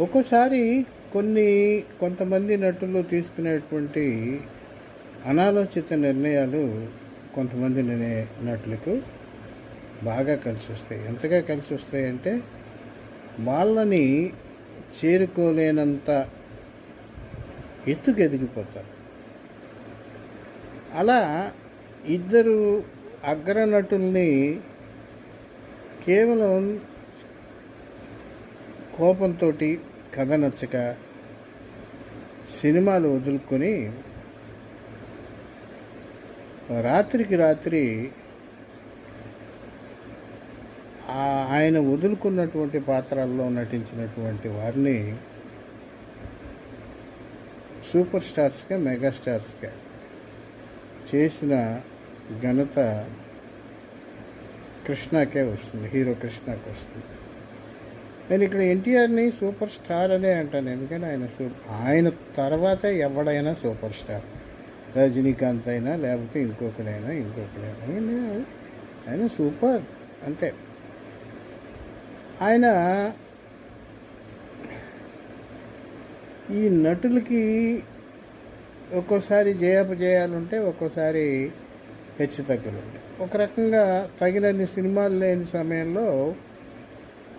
ఒక్కోసారి కొన్ని కొంతమంది నటులు తీసుకునేటువంటి అనాలోచిత నిర్ణయాలు కొంతమంది నిర్ణయ- నటులకు బాగా కలిసి వస్తాయి. ఎంతగా కలిసి వస్తాయి అంటే వాళ్ళని చేరుకోలేనంత ఎత్తుకు ఎదిగిపోతారు అలా ఇద్దరు అగ్రనటుల్ని కేవలం కోపంతో కథ నచ్చక సినిమాలు వదులుకొని రాత్రికి రాత్రి ఆయన వదులుకున్నటువంటి పాత్రల్లో నటించినటువంటి వారిని సూపర్ స్టార్స్గా మెగాస్టార్స్గా చేసిన ఘనత కృష్ణకే వస్తుంది హీరో కృష్ణకు వస్తుంది. నేను ఇక్కడ ఎన్టీఆర్ని సూపర్ స్టార్ అనే అంటాను ఎందుకంటే ఆయన సూ ఆయన తర్వాత ఎవడైనా సూపర్ స్టార్. రజనీకాంత్ అయినా లేకపోతే ఇంకొకడైనా ఇంకొకడైనా ఆయన- ఆయన సూపర్ అంతే. ఆయన ఈ నటులకి ఒక్కోసారి జయాపజయాలు ఉంటే ఒక్కోసారి హెచ్చు తగ్గులు ఉంటాయి ఒక రకంగా తగినన్ని సినిమాలు లేని సమయంలో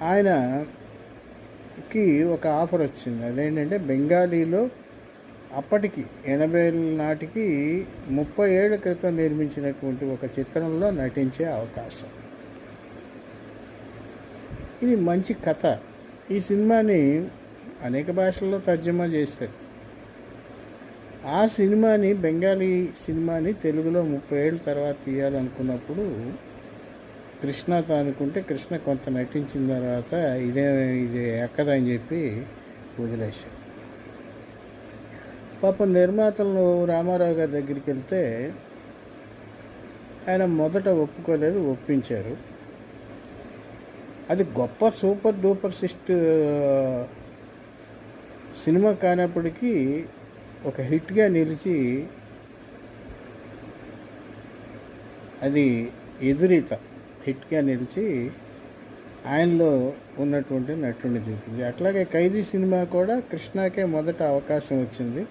ఆయనకి ఒక ఆఫర్ వచ్చింది. అదేంటంటే బెంగాలీలో అప్పటికి ఎనభై నాటికి ముప్పై ఏళ్ళ క్రితం నిర్మించినటువంటి ఒక చిత్రంలో నటించే అవకాశం. ఇది మంచి కథ. ఈ సినిమాని అనేక భాషల్లో తర్జమా చేశారు. ఆ సినిమాని బెంగాలీ సినిమాని తెలుగులో ముప్పై ఏళ్ళ తర్వాత తీయాలనుకున్నప్పుడు కృష్ణతో అనుకుంటే కృష్ణ కొంత నటించిన తర్వాత ఇదే ఇది ఎక్కదని చెప్పి వదిలేశారు పాపం నిర్మాతలు రామారావు గారి దగ్గరికి వెళ్తే ఆయన మొదట ఒప్పుకోలేదు ఒప్పించారు. అది గొప్ప సూపర్ డూపర్ సిస్ట్ సినిమా కానప్పటికీ ఒక హిట్గా నిలిచి అది ఎదురీత. హిట్గా నిలిచి ఆయనలో ఉన్నటువంటి నటుడిని చూపింది. అట్లాగే ఖైదీ సినిమా కూడా కృష్ణాకే మొదట అవకాశం వచ్చింది.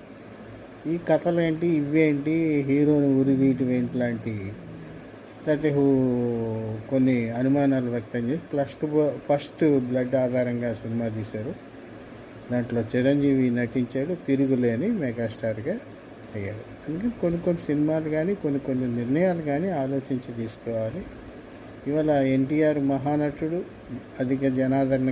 ఈ కథలేంటి ఇవేంటి హీరోని ఉరి వీటి ఏంటి లాంటి లేకపోతే హూ- కొన్ని అనుమానాలు వ్యక్తం చేసి ఫస్ట్ ఫస్ట్ బ్లడ్ ఆధారంగా సినిమా తీశారు. దాంట్లో చిరంజీవి నటించాడు తిరుగులేని మెగాస్టార్గా అయ్యాడు. అందుకే కొన్ని కొన్ని సినిమాలు కానీ కొన్ని కొన్ని నిర్ణయాలు కానీ ఆలోచించి తీసుకోవాలి. ఇవాళ ఎన్టీఆర్ మహానటుడు అధిక జనాదరణ